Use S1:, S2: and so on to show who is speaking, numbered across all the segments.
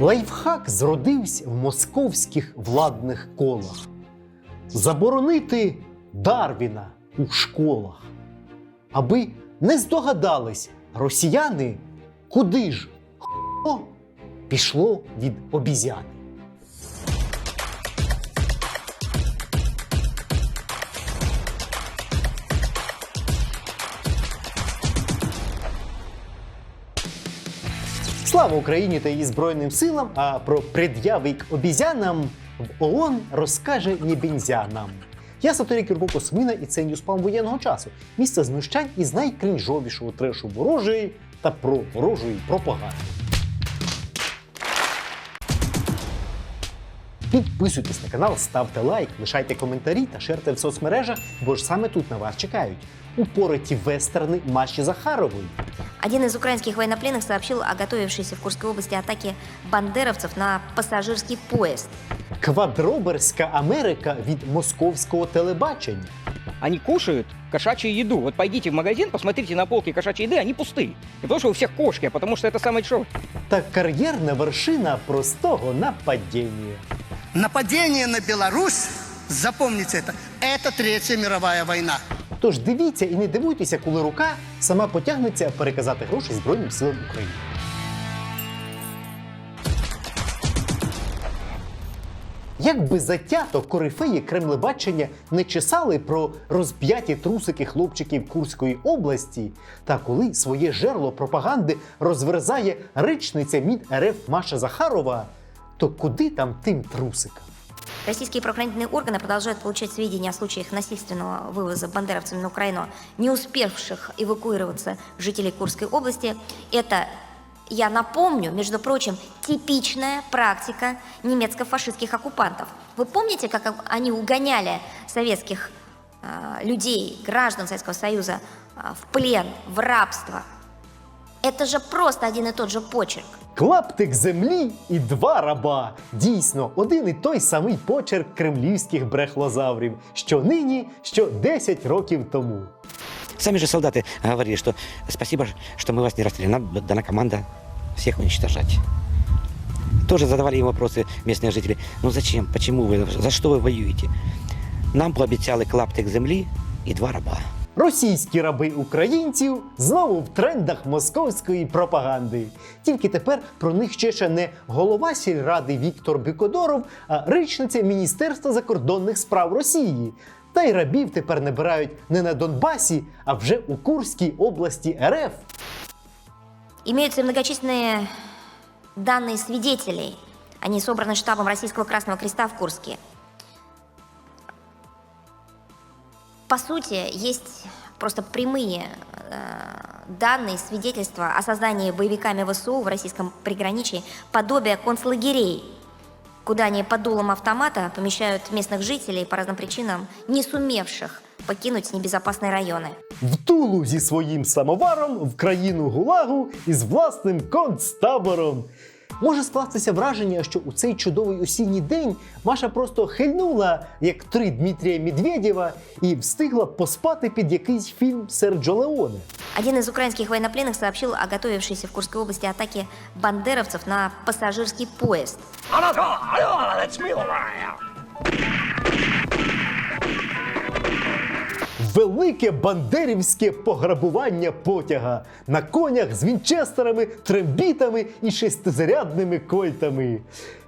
S1: Лайфхак зродився в московських владних колах. Заборонити Дарвіна у школах. Аби не здогадались росіяни, куди ж пішло від обізяни. Слава Україні та її Збройним силам! А про пред'яви к обізянам в ООН розкаже Нєбінзя нам. Я сатирик Юрко Космина і це Ньюспам воєнного часу. Місце знущань із найкрінжовішого трешу ворожої та про ворожої пропаганди. Підписуйтесь на канал, ставте лайк, лишайте коментарі та шерте в соцмережах, бо ж саме тут на вас чекають. Упороті вестерни Маші Захарової.
S2: Один из украинских военнопленных сообщил о готовившейся в Курской области атаке бандеровцев на пассажирский поезд.
S1: Квадроберська Америка від московського телебачення.
S3: Они кушают кошачью еду. Вот пойдите в магазин, посмотрите на полки кошачьей еды, они пустые. Не потому что у всех кошки, а потому что это самое дешевое.
S1: Та кар'єрна вершина простого нападіння.
S4: Нападение на Беларусь, запомните это, это Третья мировая война.
S1: Тож дивіться і не дивуйтеся, коли рука сама потягнеться переказати гроші Збройним силам України. Як би затято корифеї Кремлебачення не чесали про розп'яті трусики хлопчиків Курської області, та коли своє жерло пропаганди розверзає речниця МІД РФ Маша Захарова, то куди там тим трусикам?
S2: Российские правоохранительные органы продолжают получать сведения о случаях насильственного вывоза бандеровцами на Украину, не успевших эвакуироваться жителей Курской области. Это, я напомню, между прочим, типичная практика немецко-фашистских оккупантов. Вы помните, как они угоняли советских э, людей, граждан Советского Союза э, в плен, в рабство? Это же просто один и тот же почерк.
S1: Клаптик землі і два раба. Дійсно, один і той самий почерк кремлівських брехлозаврів, що нині, що 10 років тому.
S5: Сами же солдаты говорили, что спасибо, что мы вас не расстреляли. Нам дана команда всех уничтожать. Тоже задавали им вопросы местные жители. Ну зачем? Почему вы? За что вы воюете? Нам пообещали клаптик земли и два раба.
S1: Російські раби українців знову в трендах московської пропаганди. Тільки тепер про них ще ще не голова сільради Віктор Бікодоров, а речниця Міністерства закордонних справ Росії. Та й рабів тепер набирають не на Донбасі, а вже у Курській області РФ.
S2: Имеются и многочисленные данные свидетелей. Они собраны штабом Российского Красного Креста в Курске. По сути, есть просто прямые э, данные, свидетельства о создании боевиками ВСУ в российском приграничии подобия концлагерей, куда они под дулом автомата помещают местных жителей по разным причинам, не сумевших покинуть небезопасные районы.
S1: В Тулу зі своїм самоваром в країну Гулагу із власним концтабором. Може скластися враження, що у цей чудовий осінній день Маша просто хильнула, як три Дмитрія Медведєва, і встигла поспати під якийсь фільм Серджо Леоне.
S2: Один із українських воєнопленних сообщил о готовившейся в Курской області атаки бандеровців на пасажирський пассажирский поезд.
S1: Велике бандерівське пограбування потяга на конях з вінчестерами, трембітами і шестизарядними кольтами.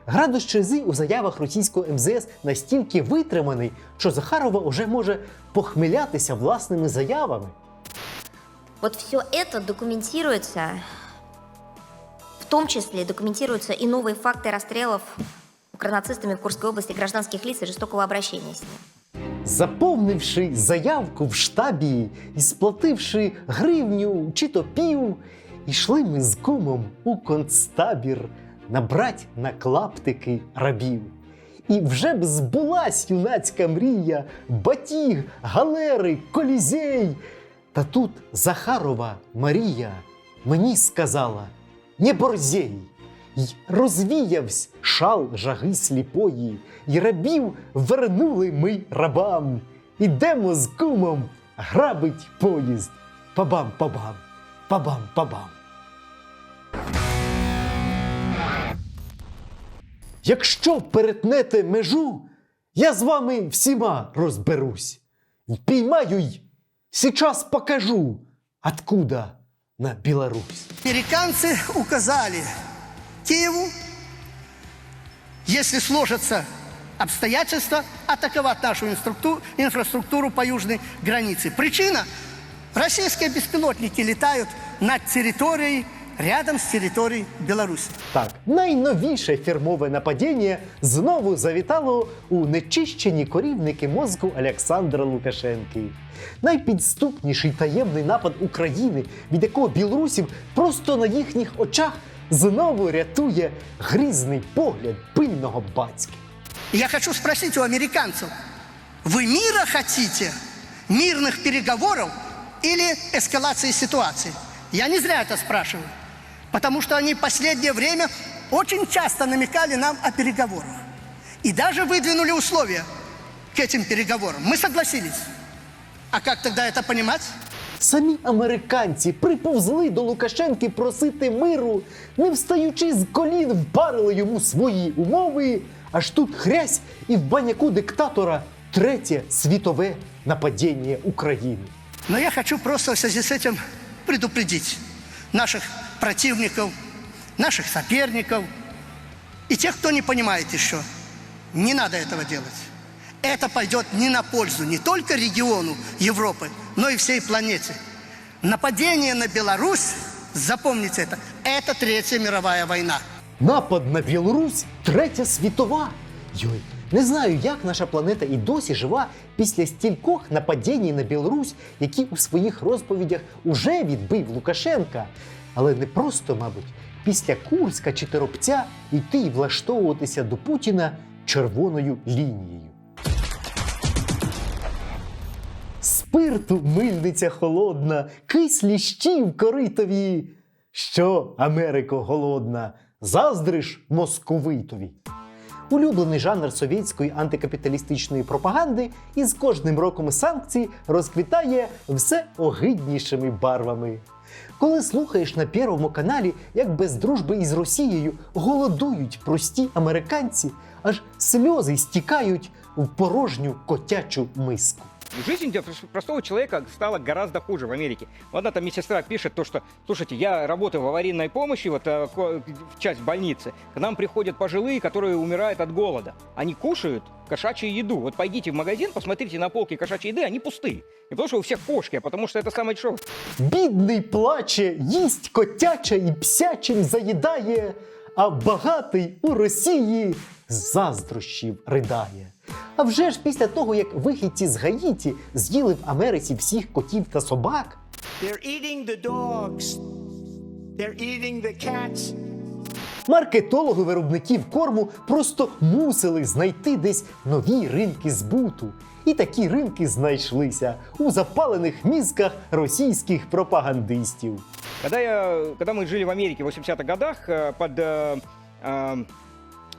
S1: Градус чези у заявах російського МЗС настільки витриманий, що Захарова уже може похмелятися власними заявами.
S2: Вот все это документируется, в том числе документируются и новые факты расстрелов укранацистами в Курской области гражданских лиц и жестокого обращения с ними.
S1: Заповнивши заявку в штабі і сплативши гривню чи то пів, йшли ми з кумом у концтабір набрать на клаптики рабів. І вже б збулась юнацька мрія, батіг, галери, колізей. Та тут Захарова Марія мені сказала: не борзей, й розвіявсь шал жаги сліпої, й рабів вернули ми рабам. Ідемо з кумом грабить поїзд. Пабам-пабам, пабам-пабам. Якщо перетнете межу, я з вами всіма розберусь. Впіймаю й сейчас покажу, откуда на Білорусь.
S4: Американцы указали Киеву, если сложатся обстоятельства, атаковать нашу инфраструктуру по южной границе. Причина – российские беспилотники летают над территорией, рядом с территорией Беларуси.
S1: Так, найновіше фірмове нападіння знову завітало у нечищені корівники мозку Олександра Лукашенки. Найпідступніший таємний напад України, від якого білорусів просто на їхніх очах знову рятує грізний погляд пильного батька.
S4: И Я хочу спросить у американцев, вы мира хотите, мирных переговоров или эскалации ситуации? Я не зря это спрашиваю, потому что они в последнее время очень часто намекали нам о переговорах. И даже выдвинули условия к этим переговорам. Мы согласились. А как тогда это понимать?
S1: Самі американці приповзли до Лукашенки просити миру, не встаючи з колін, впарили йому свої умови. Аж тут хрясь і в баняку диктатора третє світове нападіння України.
S4: Но я хочу просто в связи с этим предупредить наших противников, наших соперников и тех, кто не понимает еще. Не надо этого делать. Это пойдет не на пользу не только региону Европы, но и всей планете. Нападение на Беларусь, запомните это, это Третья мировая война.
S1: Напад на Білорусь третя світова. Йой, не знаю, як наша планета і досі жива після стількох нападінь на Білорусь, які у своїх розповідях уже відбив Лукашенка. Але не просто, мабуть, після Курська чи Торопця йти і влаштовуватися до Путіна червоною лінією. Спирту мильниця холодна, кислі щі в коритові. Що, Америко голодна, заздриш московитові. Улюблений жанр совєтської антикапіталістичної пропаганди і з кожним роком санкцій розквітає все огиднішими барвами. Коли слухаєш на Первому каналі, як без дружби із Росією голодують прості американці, аж сльози стікають в порожню котячу миску.
S3: Жизнь для прос- простого человека стала гораздо хуже в Америке. Одна там медсестра пишет то, что, слушайте, я работаю в аварийной помощи, вот э, ко- в часть больницы. К нам приходят пожилые, которые умирают от голода. Они кушают кошачью еду. Вот пойдите в магазин, посмотрите на полки кошачьей еды, они пустые. Не потому что у всех кошки, а потому что это самое дешевое.
S1: Бідний плаче, їсть котяча і псячим заїдає, а багатий у Росії з заздрощів ридає. А вже ж після того, як вихідці з Гаїті з'їли в Америці всіх котів та собак,
S6: They're eating the dogs. They're eating the cats.
S1: маркетологи виробників корму просто мусили знайти десь нові ринки збуту. І такі ринки знайшлися у запалених мізках російських пропагандистів.
S3: Когда, я, когда мы жили в Америке в 80-х годах, э, под, э, э, э,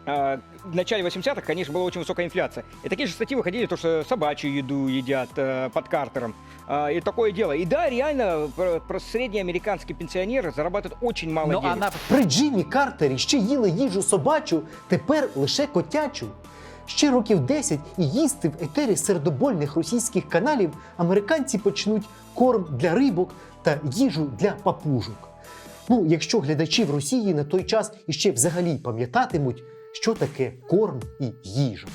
S3: в начале 80-х, конечно, была очень высокая инфляция. И такие же статьи выходили, то, что собачью еду едят э, под Картером. Э, и такое дело. И да, реально, про, про средний американский пенсионер зарабатывает очень мало
S7: Но
S3: денег.
S7: она
S1: При Джиммі Картері ще їли їжу собачу, тепер лише котячу. Ще років 10 і їсти в етері сердобольних російських каналів американці почнуть корм для рибок та їжу для папужок. Ну, якщо глядачі в Росії на той час іще взагалі пам'ятатимуть, що таке корм і їжа.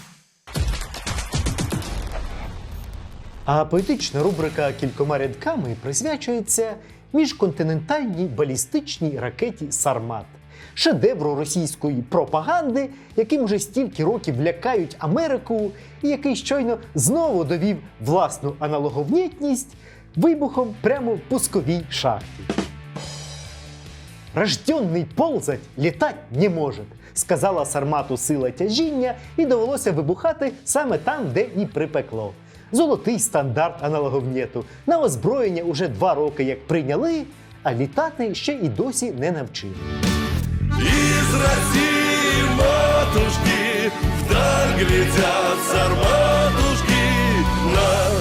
S1: А поетична рубрика кількома рядками присвячується міжконтинентальній балістичній ракеті Сармат, шедевру російської пропаганди, яким вже стільки років лякають Америку, і який щойно знову довів власну аналоговнітність вибухом прямо в пусковій шахті. Рожденный ползать літать не може, сказала Сармату сила тяжіння, і довелося вибухати саме там, де і припекло. Золотий стандарт аналоговнєту. На озброєння уже два роки як прийняли, а літати ще і досі не навчили.
S8: Из России матушки Вдаль глядят сарматушки Нас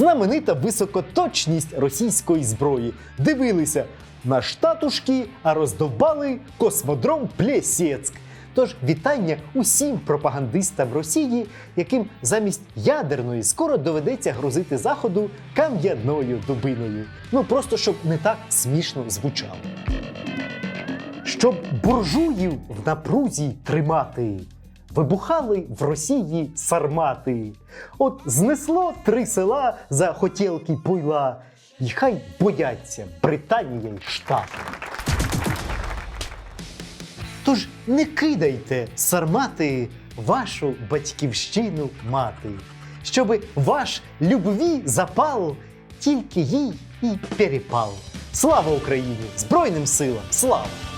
S1: знаменита високоточність російської зброї. Дивилися на штатушки, а роздовбали космодром Плєсєцьк. Тож вітання усім пропагандистам Росії, яким замість ядерної скоро доведеться грузити заходу кам'яною дубиною. Ну просто щоб не так смішно звучало. Щоб буржуїв в напрузі тримати, вибухали в Росії сармати. От знесло три села за хотілки пуйла, і хай бояться Британія й Штати. Тож не кидайте сармати вашу батьківщину мати, щоби ваш любві запал тільки їй і перепал. Слава Україні! Збройним силам! Слава!